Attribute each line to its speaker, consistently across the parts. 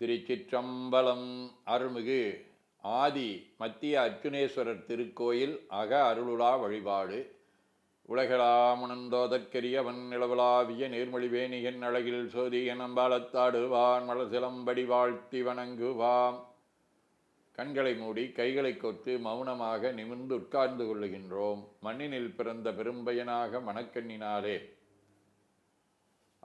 Speaker 1: திருச்சிற்றம்பலம் அருள்மிகு ஆதி மத்திய அர்ச்சுனேஸ்வரர் திருக்கோயில் அக அருளுலா வழிபாடு. உலகளாமுணந்தோதற்கரியவன் நிலவலாவிய நேர்மொழிவேணியின் அழகில் சோதியன் அம்பாலத்தாடுவான் மலசிலம்படி வாழ்த்தி வணங்குவாம். கண்களை மூடி கைகளை கொத்து மௌனமாக நிமிர்ந்து உட்கார்ந்து கொள்ளுகின்றோம். மண்ணினில் பிறந்த பெரும்பயனாக மணக்கண்ணினாலே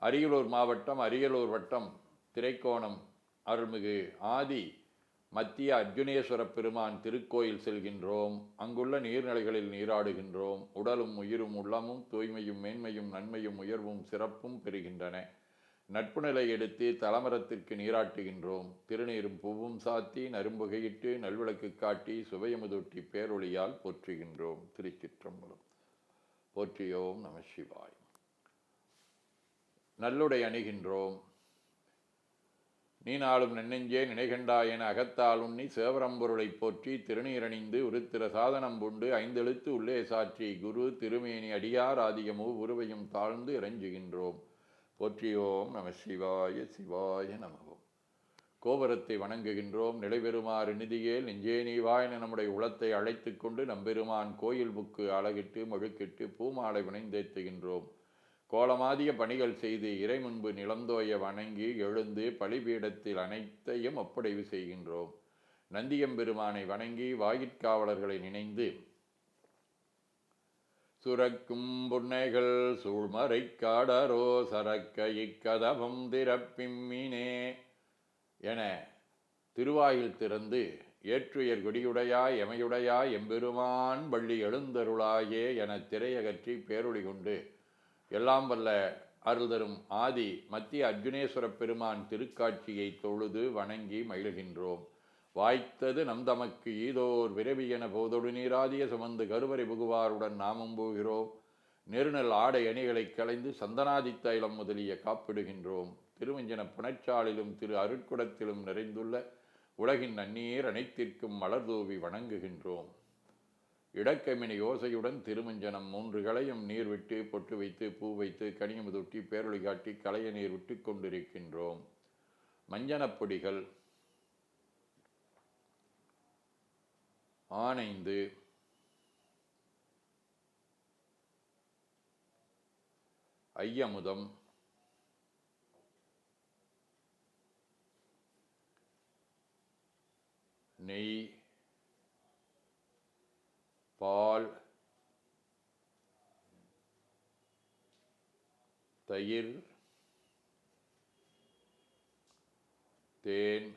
Speaker 1: அரியலூர் மாவட்டம் அரியலூர் வட்டம் திரைக்கோணம் அருள்மிகு ஆதி மத்திய அர்ஜுனேஸ்வர பெருமான் திருக்கோயில் செல்கின்றோம். அங்குள்ள நீர்நிலைகளில் நீராடுகின்றோம். உடலும் உயிரும் உள்ளமும் தூய்மையும் மேன்மையும் நன்மையும் உயர்வும் சிறப்பும் பெறுகின்றன. நட்பு நிலை எடுத்து தலமரத்திற்கு நீராட்டுகின்றோம். திருநீரும் பூவும் சாத்தி நரும்புகையிட்டு நல்விளக்கு காட்டி சுவையமுதொட்டி பேரொழியால் போற்றுகின்றோம். திருச்சிற்றம்பலம். போற்றியோம் நம சிவாய். நல்லுடை அணிகின்றோம். நீ நாளும் நன்னெஞ்சே நினைகண்டாய் என அகத்தால் உண்ணி சேவரம்பொருளைப் போற்றி திருநீரணிந்து உருத்திர சாதனம் புண்டு ஐந்தெழுத்து உள்ளே சாற்றி குரு திருமேனி அடியார் ஆதியமோ உருவையும் தாழ்ந்து இறைஞ்சுகின்றோம். போற்றியோம் நம சிவாய சிவாய நமவோம் கோபுரத்தை வணங்குகின்றோம். நிலைபெறுமாறு நிதியே நெஞ்சே நீவா என நம்முடைய உளத்தை அழைத்து கொண்டு நம்பெருமான் கோயில் புக்கு அழகிட்டு மழுக்கிட்டு பூமாலை வினைந்தேத்துகின்றோம். கோலமாதிய பணிகள் செய்து இறை முன்பு நிலந்தோய வணங்கி எழுந்து பலிபீடத்தில் அனைத்தையும் ஒப்படைவு செய்கின்றோம். நந்தியம்பெருமானை வணங்கி வாயிற்காவலர்களை நினைந்து சுரக்கும் புன்னைகள் சூழ்மறை காடரோ சரக்க இக்கதவம் திறப்பிம்மினே என திருவாயில் திறந்து ஏற்றுயர் கொடியுடையாய் எமையுடையாய் எம்பெருமான் வள்ளி எழுந்தருளாயே என திரையகற்றி பேரொளி கொண்டு எல்லாம் வல்ல அருள் தரும் ஆதி மத்திய அர்ஜுனேஸ்வர பெருமான் திருக்காட்சியை தொழுது வணங்கி மகிழ்கின்றோம். வாய்த்தது நம் தமக்கு ஈதோர் விரவி என போதொடு நீராதிய சுமந்து கருவறை புகுவாருடன் நாமும் போகிறோம். நெருநல் ஆடை அணிகளை களைந்து சந்தனாதி தைலம் முதலிய காப்பிடுகின்றோம். திருவஞ்சன புனச்சாலிலும் திரு அருட்குடத்திலும் நிறைந்துள்ள உலகின் நன்னீர் அனைத்திற்கும் மலர்தூவி வணங்குகின்றோம். இடக்கமினி யோசையுடன் திருமஞ்சனம் மூன்று களையும் நீர் விட்டு பொட்டு வைத்து பூ வைத்து கனியமுதொட்டி பேரொழி காட்டி களைய நீர் விட்டு கொண்டிருக்கின்றோம். மஞ்சனப்பொடிகள் ஆனைந்து ஐயமுதம் நெய் பால் தயிர் தேன்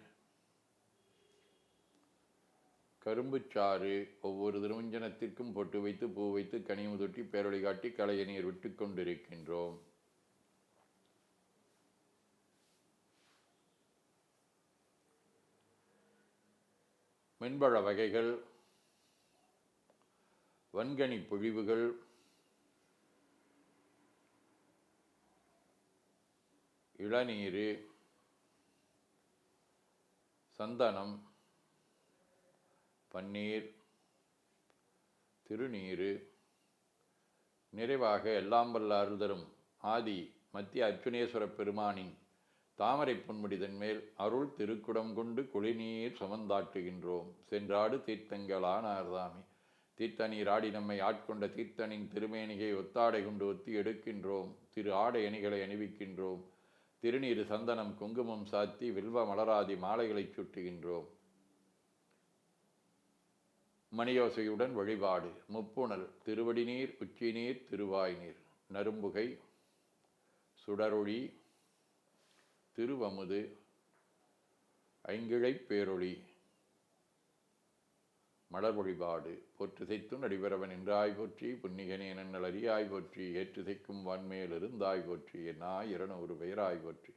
Speaker 1: கரும்புச்சாறு ஒவ்வொரு திருமஞ்சனத்திற்கும் பொட்டு வைத்து பூ வைத்து கனியும் தொட்டி பேரொழி காட்டி களைய நீர் விட்டு கொண்டிருக்கின்றோம். மென்பழ வகைகள் வன்கனி பொழிவுகள். இளநீர். சந்தனம். பன்னீர். திருநீர். நிறைவாக எல்லாம் வல்ல அருள்தரும் ஆதி மத்திய அர்ச்சுனேஸ்வர பெருமானின் தாமரை பொன்முடிதன் மேல் அருள் திருக்குடம் கொண்டு குளிநீர் சுமந்தாட்டுகின்றோம். சென்றாடு தீர்த்தங்களான அருதாமி தீர்த்தநீர் ஆடி நம்மை ஆட்கொண்ட தீர்த்தனின் திருமேனிகை ஒத்தாடை கொண்டு ஒத்தி எடுக்கின்றோம். திரு ஆடை அணிகளை அணிவிக்கின்றோம். திருநீர் சந்தனம் குங்குமம் சாத்தி வில்வ மலராதி மாலைகளைச் சுட்டுகின்றோம். மணியோசையுடன் வழிபாடு. முப்புணல் திருவடி நீர் உச்சி நீர் திருவாய் நீர் நரும்புகை சுடரொளி திருவமுது ஐங்கிழைப் பேரொளி. மலர் வழிபாடு. போற்றுதைத்தும் நடிபரவன் என்றாய் போற்றி புன்னிகனே நன்னல் அறியாய் போற்றி ஏற்றுதைக்கும் வான்மேல் இருந்தாய் போற்றி என்னாய் இருநூறு பெயராய் போற்றி.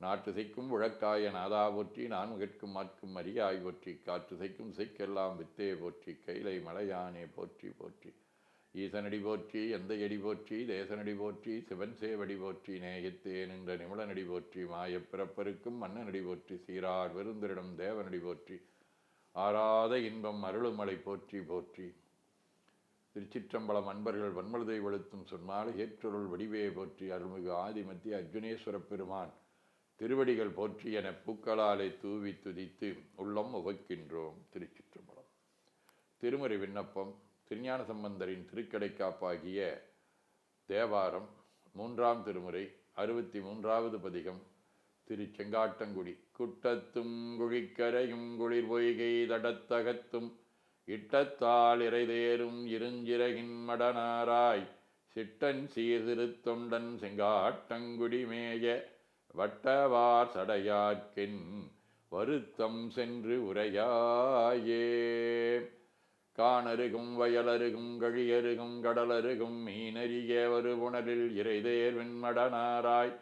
Speaker 1: நாட்டுசைக்கும் உழக்காய நாதா போற்றி நான் மாற்கும் அறியாய் போற்றி காற்றுசைக்கும் சைக்கெல்லாம் வித்தே போற்றி கைலை மலையானே போற்றி போற்றி. ஈசனடி போற்றி எந்த எடி போற்றி தேசனடி போற்றி சிவன் சேவடி போற்றி நேயத்தே நின்ற நிமிடனடி போற்றி மாயப் பிறப்பருக்கும் மன்னனடி போற்றி சீரார் விருந்தரிடம் தேவனடி போற்றி. ஆறாத இன்பம் அருளுமலை போற்றி போற்றி. திருச்சிற்றம்பலம் அன்பர்கள் வன்மழுதை வெளுத்தும் சொன்னால் ஏற்றொருள் வடிவே போற்றி. அருள்மிகு ஆதிமத்திய அர்ஜுனேஸ்வர பெருமான் திருவடிகள் போற்றி என பூக்களாலே தூவி துதித்து உள்ளம் உவக்கின்றோம் திருச்சிற்றம்பலம். திருமறை விண்ணப்பம் திருஞான சம்பந்தரின் திருக்கடைக்காப்பாகிய தேவாரம் மூன்றாம் திருமுறை அறுபத்தி மூன்றாவது பதிகம் திருச்செங்காட்டங்குடி. குட்டத்தும் குழிக்கரையும் குளிர் பொய்கை தடத்தகத்தும் இட்டத்தால் இறைதேரும் இருஞ்சிறகின் மடனாராய் சிட்டன் சீர்திருத்தொண்டன் செங்காட்டங்குடி மேய வட்டவார் சடையார்க்கின் வருத்தம் சென்று உரையாயே. காணருகும் வயலருகும் கழியருகும் கடலருகும் மீனறிய வருபுணரில் இறைதேர் வெண்மடனாராய்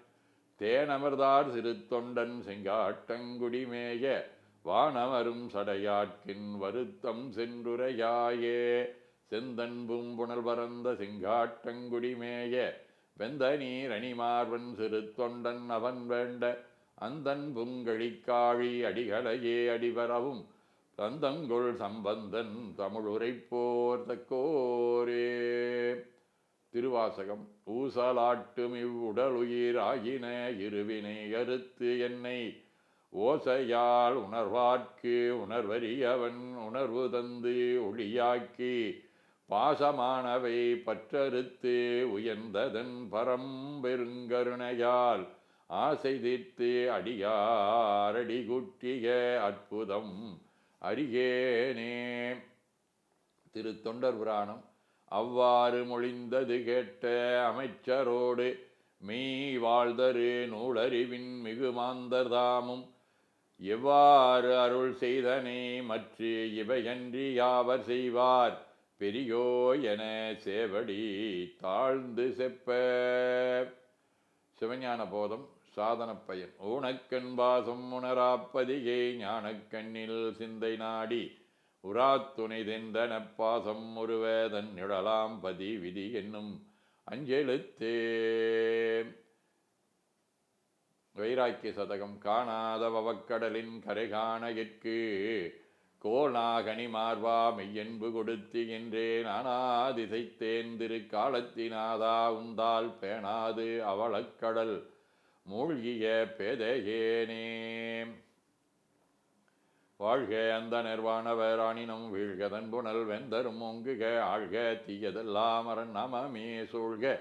Speaker 1: தேனமர்தார் சிறு தொண்டன் செங்காட்டங்குடிமேய வானமரும் சடையாட்கின் வருத்தம் சென்றுரையாயே. செந்தன்பும் புனல் பரந்த சிங்காட்டங்குடிமேய வெந்த நீர் அணிமார்வன் சிறு தொண்டன் அவன் வேண்ட அந்தன் புங்கழிக்காழி அடிகளையே அடிபரவும் தந்தங்கொள் சம்பந்தன் தமிழுரைப்போர் தக்கோரே. திருவாசகம். ஊசலாட்டும் இவ்வுடலுயிராகின இருவினை அறுத்து என்னை ஓசையால் உணர்வார்க்கு உணர்வறியவன் உணர்வு தந்து ஒளியாக்கி பாசமானவை பற்றறுத்து உயர்ந்ததன் பரம்பெருங்கருணையால் ஆசை தீர்த்து அடியாரடி குட்டிய அற்புதம் அறியேனே திருத்தொண்டர் புராணம். அவ்வாறு மொழிந்தது கேட்ட அமைச்சரோடு மீ வாழ்தரு நூலறிவின் மிகுமாந்தர்தாமும் எவ்வாறு அருள் செய்தனே மற்ற இவையன்றி யாவர் செய்வார்? பெரியோ என சேவடி தாழ்ந்து செப்ப. சிவஞான போதம் சாதன பயன். ஊனக்கண் பாசம் உணராப்பதிகை ஞானக்கண்ணில் சிந்தை நாடி. உராத்துணை தெந்தன பாசம் ஒருவேதன் நிழலாம் பதி விதி என்னும் அஞ்செழுத்தே. வைராக்கிய சதகம் காணாத வவக்கடலின் கரை காண எற்கு கோணாகனி மார்வா மெய்யன்பு கொடுத்துகின்றேன் ஆனாதிசைத்தேன் திரு காலத்தினாதா உந்தால் பேணாது அவளக்கடல் மூழ்கிய பேதையேனே. வாழ்க அந்த நிர்வாண வேராணினம் வீழ்கதன் புனல் வெந்தரும் ஒங்குக ஆழ்க தீயதெல்லாம் அரண் நமமே சூழ்க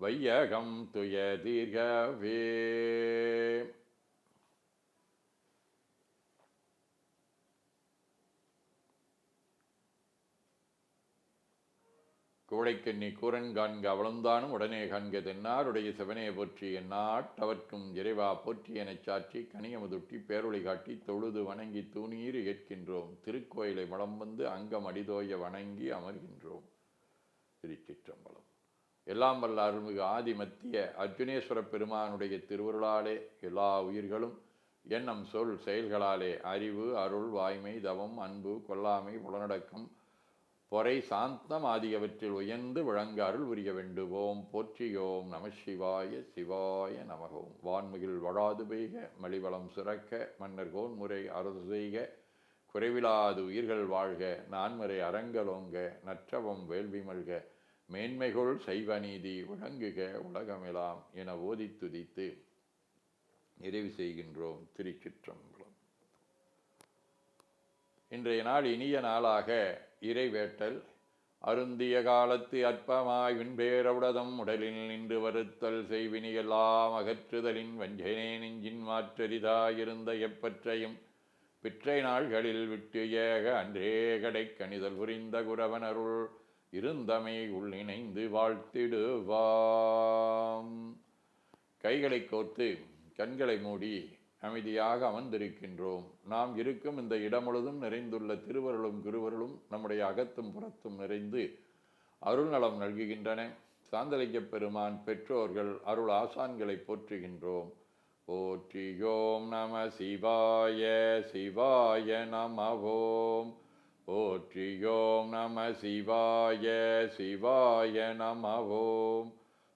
Speaker 1: வையகம் துய தீர்கவே. கோடைக்கண்ணி கூரன் காண்க அவளந்தானும் உடனே காண்க தென்னாருடைய சிவனே போற்றி என்னாட்டவர்க்கும் இறைவா போற்றி எனச் சாற்றி கனியமுதுட்டி பேரொளி காட்டி தொழுது வணங்கி தூணீர் ஏற்கின்றோம். திருக்கோயிலை வளம் வந்து அங்கம் அடிதோய வணங்கி அமர்கின்றோம். திருச்சிற்றம்பலம். எல்லாம் வல்ல அருள்மிகு ஆதிமத்திய அர்ஜுனேஸ்வர பெருமானுடைய திருவருளாலே எல்லா உயிர்களும் எண்ணம் சொல் செயல்களாலே அறிவு அருள் வாய்மை தவம் அன்பு கொல்லாமை புலனடக்கம் பொறை சாந்தம் ஆகியவற்றில் உயர்ந்து விளங்க அருள் புரிய வேண்டுவோம். போற்றியோம் நம சிவாய சிவாய நமகோம். வான்மிகில் வழாது பெய்க மலிவளம் சுரக்க மன்னர் கோன்முறை அரசு செய்க. குறைவிலாது உயிர்கள் வாழ்க நான்மறை அறங்கலோங்க நற்றவம் வேள்வி மல்க. மேன்மைகொள் சைவ நீதி விளங்குக உலகமெலாம் என ஓதி துதித்து நிறைவு செய்கின்றோம் திருச்சிற்றம்பலம். இன்றைய நாள் இனிய நாளாக இறைவேட்டல். அருந்திய காலத்து அற்பமாய் விண்பேரவுடதம் உடலில் நின்று வருத்தல் செய்வினியெல்லாம் அகற்றுதலின் வஞ்சனே நெஞ்சின் மாற்றரிதாயிருந்த எப்பற்றையும். பிற்றை நாள்களில் விட்டு ஏக அன்றே கடை கணிதல் புரிந்த குரவனருள் இருந்தமை உள்ளிணைந்து வாழ்த்திடுவாம். கைகளை கோர்த்து கண்களை மூடி அமைதியாக அமர்ந்திருக்கின்றோம். நாம் இருக்கும் இந்த இடம் முழுதும் நிறைந்துள்ள திருவருளும் குருவருளும் நம்முடைய அகத்தும் புறத்தும் நிறைந்து அருள் நலம் நல்குகின்றன. சாந்தலிக்க பெருமான் பெற்றோர்கள் அருள் ஆசான்களை போற்றுகின்றோம். போற்றியோம் நம சிவாய சிவாய நமவோம் போற்றியோம் நம சிவாய சிவாய நமவோம்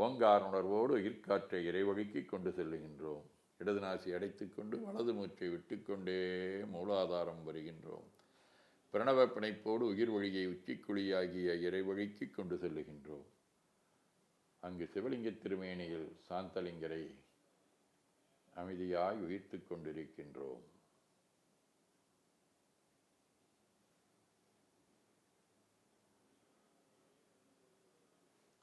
Speaker 1: ஓங்கார் உணர்வோடு உயிர்காற்றை இறைவழிக்கு கொண்டு செல்லுகின்றோம். இடது நாசி அடைத்துக்கொண்டு வலது மூச்சை விட்டுக்கொண்டே மூலாதாரம் வருகின்றோம். பிரணவ பிணைப்போடு உயிர் வழியை உச்சிக்குழியாகிய இறைவழிக்கு கொண்டு செல்லுகின்றோம். அங்கு சிவலிங்க திருமேனியில் சாந்தலிங்கரை அமைதியாய் உயிர்த்து கொண்டிருக்கின்றோம்.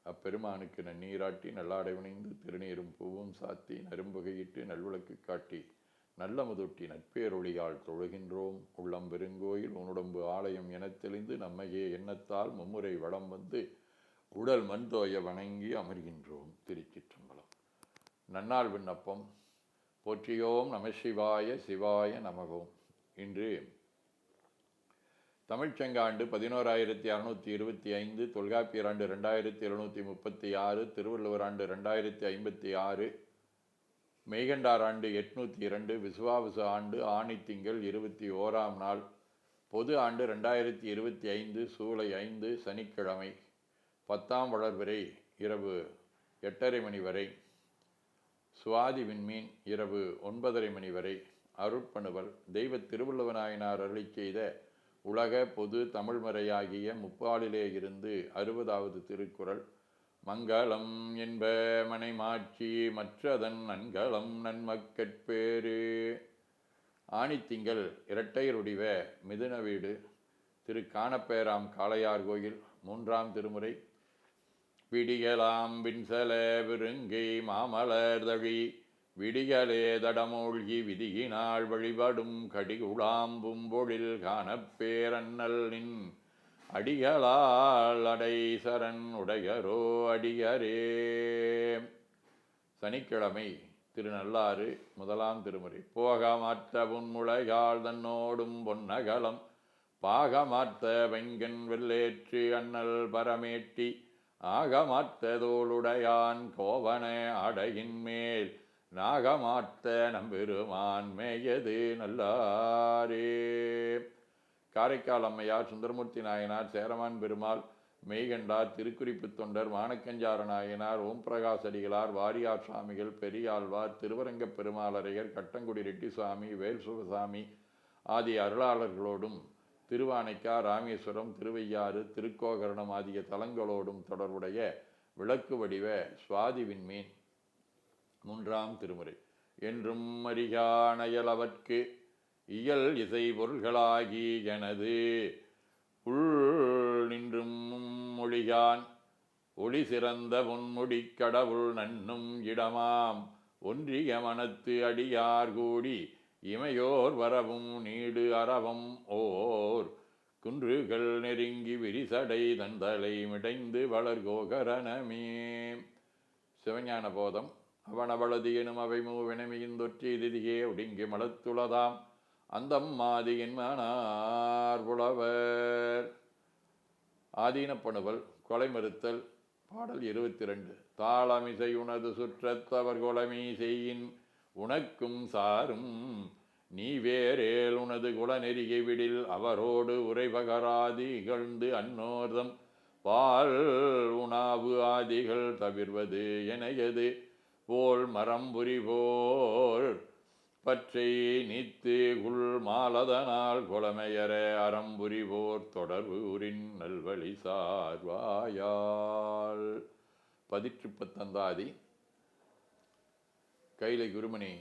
Speaker 1: அப்பெருமானுக்கு நன்னீராட்டி நல்லாடை உணைந்து திருநீரும் பூவும் சாத்தி நரும்புகையிட்டு நல்விளக்கு காட்டி நல்ல முதொட்டி நட்பேரொழியால் தொழுகின்றோம். உள்ளம் பெருங்கோயில் உன்னுடம்பு ஆலயம் எனத் தெளிந்து நம்மையே எண்ணத்தால் மும்முறை வளம் வந்து உடல் மண் தோய வணங்கி அமர்கின்றோம். திருச்சிற்றம்பலம். நன்னாள் விண்ணப்பம். போற்றியோம் நம சிவாய சிவாய நமகோம். இன்று தமிழ்ச்செங்காண்டு பதினோராயிரத்தி அறுநூற்றி இருபத்தி ஐந்து தொல்காப்பியர் ஆண்டு ரெண்டாயிரத்தி எழுநூற்றி முப்பத்தி ஆறு திருவள்ளுவர் ஆண்டு ரெண்டாயிரத்தி ஐம்பத்தி ஆறு மெய்கண்டார் ஆண்டு எட்நூற்றி இரண்டு விசுவாவிச ஆண்டு ஆணி திங்கள் இருபத்தி ஓராம் நாள் பொது ஆண்டு ரெண்டாயிரத்தி இருபத்தி ஐந்து சூலை ஐந்து சனிக்கிழமை பத்தாம் வளர்வரை இரவு எட்டரை மணி வரை சுவாதி விண்மீன் இரவு ஒன்பதரை மணி வரை அருட்பணுவல் தெய்வ திருவள்ளுவநாயனார் அருளி செய்த உலக பொது தமிழ்மறையாகிய முப்பாலிலே இருந்து அறுபதாவது திருக்குறள். மங்களம் என்ப மனைமாட்சி மற்றதன் நன்களம் நன்மக்கட்பேறு ஆணித்திங்கள் இரட்டையருடிவ மிதுன வீடு திரு காணப்பேராம் காளையார் கோயில் மூன்றாம் திருமுறை. பிடிகளாம் விண்சல விருங்கை மாமலர் தழி தடமூழ்கி விதியினாள் வழிபடும் கடிகுளாம்பும் பொழில் காணப்பேரன்னல் நின் அடிகளால் அடைசரன் உடையரோ அடியரே. சனிக்கிழமை திருநள்ளாறு முதலாம் திருமுறை. போகமாற்ற உன்முளையாள் தன்னோடும் பொன்னகலம். பாகமாற்ற வெங்கன் வெள்ளேற்று அண்ணல் பரமேட்டி. ஆகமாற்றதோளுடையான் கோவன அடையின் மேல் நாகமாத்த நம்பெருமான் மேயது நல்லாரே. காரைக்கால் அம்மையார் சுந்தரமூர்த்தி நாயனார் சேரமான் பெருமாள் மெய்கண்டார் திருக்குறிப்பு தொண்டர் மானக்கஞ்சார நாயனார் ஓம் பிரகாஷ் அடிகளார் வாரியார் சுவாமிகள் பெரியாழ்வார் திருவரங்கப் பெருமாளரையர் கட்டங்குடி ரெட்டிசாமி வேல் சிவசாமி ஆதி அருளாளர்களோடும் திருவானைக்கா ராமேஸ்வரம் திருவையாறு திருக்கோகரணம் ஆகிய தலங்களோடும் தொடர்புடைய விளக்கு வடிவ சுவாதி விண்மீன் மூன்றாம் திருமுறை. என்றும் அறியானையல் அவர்க்கு இயல் இசை பொருள்களாகி எனது உள் நின்றும் மொழியான் ஒளி சிறந்த பொன்முடி கடவுள் நன்னும் இடமாம். ஒன்றிய மனத்து அடியார் கூடி இமையோர் வரவும் நீடு அறவம் ஓர். குன்றுகள் நெருங்கி விரிசடை தந்தலை மிடைந்து வளர்கோகரணமே. சிவஞான போதம். அவனவளது எனும் அவை மூவினமையிந்தொற்றி திதியே ஒடுங்கி மலத்துளதாம் அந்தம் மாதி என்மனார் புலவர் ஆதீனப்பணுவல் கொலை மறுத்தல் பாடல் இருபத்தி ரெண்டு தாளமிசை உனது சுற்றத்தவர் கொலமை செய்யின் உனக்கும் சாரும். நீ வேறேல் உனது குலநெறிகை விடில் அவரோடு உரைபகராதி இகழ்ந்து அன்னோர்தம். பால் உணாவு ஆதிகள் தவிர்வது எனையது. போல் மரம்புரி போல் பற்றை நீத்து குள் மாலதனால் குலமையர அறம்புரி போர் தொடர்பு உரின் நல்வழி சார்வாயால். பதிற்று பத்தந்தாதி கைலை குருமணி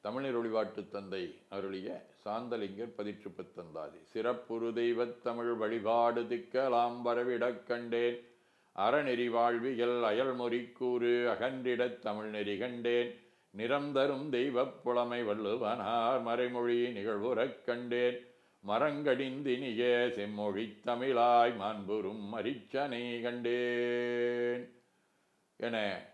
Speaker 1: தமிழர் ஒளிவாட்டு தந்தை அருளிய சாந்தலிங்கர் பதிற்று பத்தந்தாதி சிறப்புரு தெய்வத் தமிழ் வழிபாடு திக்கலாம் வரவிடக் கண்டேன். அறநெறி வாழ்வியல் அயல்மொறி கூறு அகன்றிடத் தமிழ் நெறி கண்டேன் நிரந்தரும் தெய்வப் புலமை வள்ளுவனார் மறைமொழி நிகழ்வுறக் கண்டேன். மரங்கடிந்தினிய செம்மொழி தமிழாய் மாண்புறும் மரிச்சனை கண்டேன். என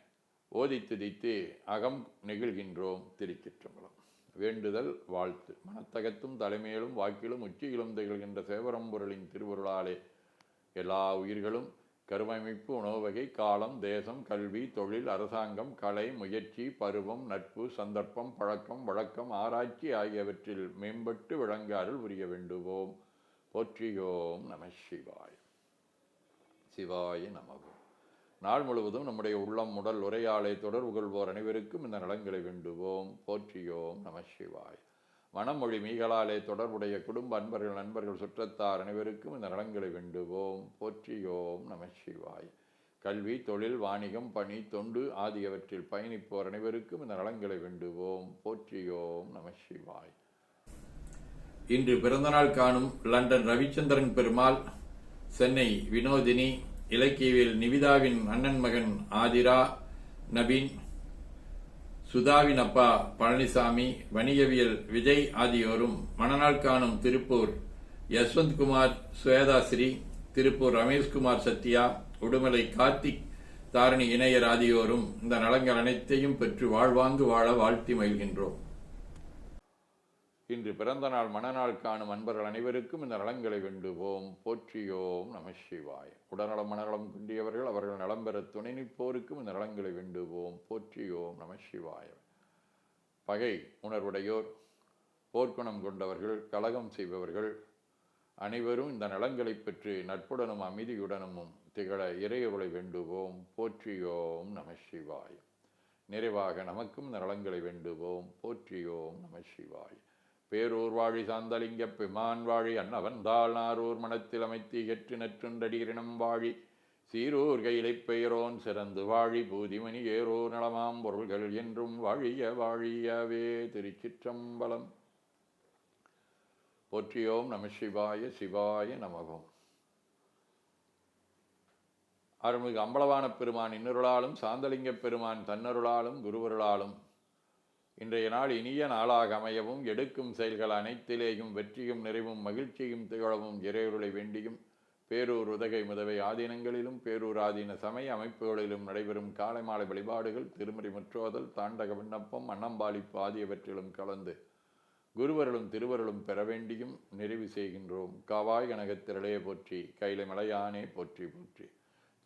Speaker 1: ஓதி துதித்து அகம் நெகிழ்கின்றோம் திருச்சிற்றம்பலம். வேண்டுதல் வாழ்த்து. மனத்தகத்தும் தலைமையிலும் வாக்கிலும் உச்சியிலும் திகழ்கின்ற சேவரம்பொருளின் திருவருளாலே எல்லா உயிர்களும் கருவமைப்பு உணவு வகை காலம் தேசம் கல்வி தொழில் அரசாங்கம் கலை முயற்சி பருவம் நட்பு சந்தர்ப்பம் பழக்கம் வழக்கம் ஆராய்ச்சி ஆகியவற்றில் மேம்பட்டு விளங்காரில் அருள் புரிய வேண்டுவோம். போற்றியோம் நம சிவாய். சிவாய நமவோம் நாள் முழுவதும் நம்முடைய உள்ளம் உடல் உரையாளை தொடர்பு கொள்வோர் அனைவருக்கும் இந்த நலங்களை வேண்டுவோம். போற்றியோம் நம சிவாய். மனமொழி மீகளாலே தொடர்புடைய குடும்ப அன்பர்கள் நண்பர்கள் சுற்றத்தார் அனைவருக்கும் இந்த நலங்களை வேண்டுவோம். போற்றியோம் நம சிவாய். கல்வி தொழில் வாணிகம் பணி தொண்டு ஆகியவற்றில் பயணிப்போர் அனைவருக்கும் இந்த நலங்களை வேண்டுவோம். போற்றியோம் நம சிவாய். இன்று பிறந்தநாள் காணும் லண்டன் ரவிச்சந்திரன் பெருமாள் சென்னை வினோதினி இலக்கியவில் நிவிதாவின் அண்ணன் மகன் ஆதிரா நபீன் சுதாவின் அப்பா பழனிசாமி வணிகவியல் விஜய் ஆகியோரும் மணநாள் காணும் திருப்பூர் யஸ்வந்த்குமார் சுவேதாஸ்ரீ திருப்பூர் ரமேஷ்குமார் சத்யா உடுமலை கார்த்திக் தாரணி இணையர் ஆகியோரும் இந்த நலங்கள் அனைத்தையும் பெற்று வாழ்வாங்கு வாழ வாழ்த்தி மகிழ்கின்றோம். இன்று பிறந்த நாள் மனநாள் காணும் அன்பர்கள் அனைவருக்கும் இந்த நலங்களை வேண்டுவோம். போற்றியோம் நம சிவாய். உடல்நலம் மனநலம் குன்றியவர்கள் அவர்கள் நலம் பெற துணை நிற்போருக்கும் இந்த நலங்களை வேண்டுவோம். போற்றியோம் நம சிவாய. பகை உணர்வுடையோர் போர்க்குணம் கொண்டவர்கள் கலகம் செய்பவர்கள் அனைவரும் இந்த நலன்களை பெற்று நட்புடனும் அமைதியுடனும் திகழ இறையவளை வேண்டுவோம். போற்றியோம் நம சிவாய். நிறைவாக நமக்கும் இந்த நலங்களை வேண்டுவோம். போற்றியோம் நம சிவாய். பேரூர் வாழி சாந்தலிங்க பெமான் வாழி அன்னவன் தாள் நாரூர் மனத்தில் அமைத்து எற்று நற்றுண்டடியினம் வாழி. சீரூர் கையிலை பெயரோன் சிறந்து வாழி பூதிமணி ஏரோர் நலமாம் பொருள்கள் என்றும் வாழிய வாழியவே திருச்சிற்றம்பலம். போற்றியோம் நம சிவாய சிவாய நமகோம். அருள்மிகு அம்பலவான பெருமான் இன்னொருளாலும் சாந்தலிங்க பெருமான் தன்னருளாலும் குருவருளாலும் இன்றைய நாள் இனிய நாளாக அமையவும் எடுக்கும் செயல்கள் அனைத்திலேயும் வெற்றியும் நிறைவும் மகிழ்ச்சியும் திகழவும் இறையுருளை வேண்டியும் பேரூர் உதகை முதவை ஆதீனங்களிலும் பேரூர் ஆதீன சமய அமைப்புகளிலும் நடைபெறும் காலை மாலை வழிபாடுகள் திருமறை முற்றோதல் தாண்டக விண்ணப்பம் அன்னம்பாளிப்பு ஆகியவற்றிலும் கலந்து குருவருளும் திருவருளும் பெற வேண்டியும் நிறைவு செய்கின்றோம். காவாய் கனகத்திரளே போற்றி கைலை மலையானே போற்றி போற்றி.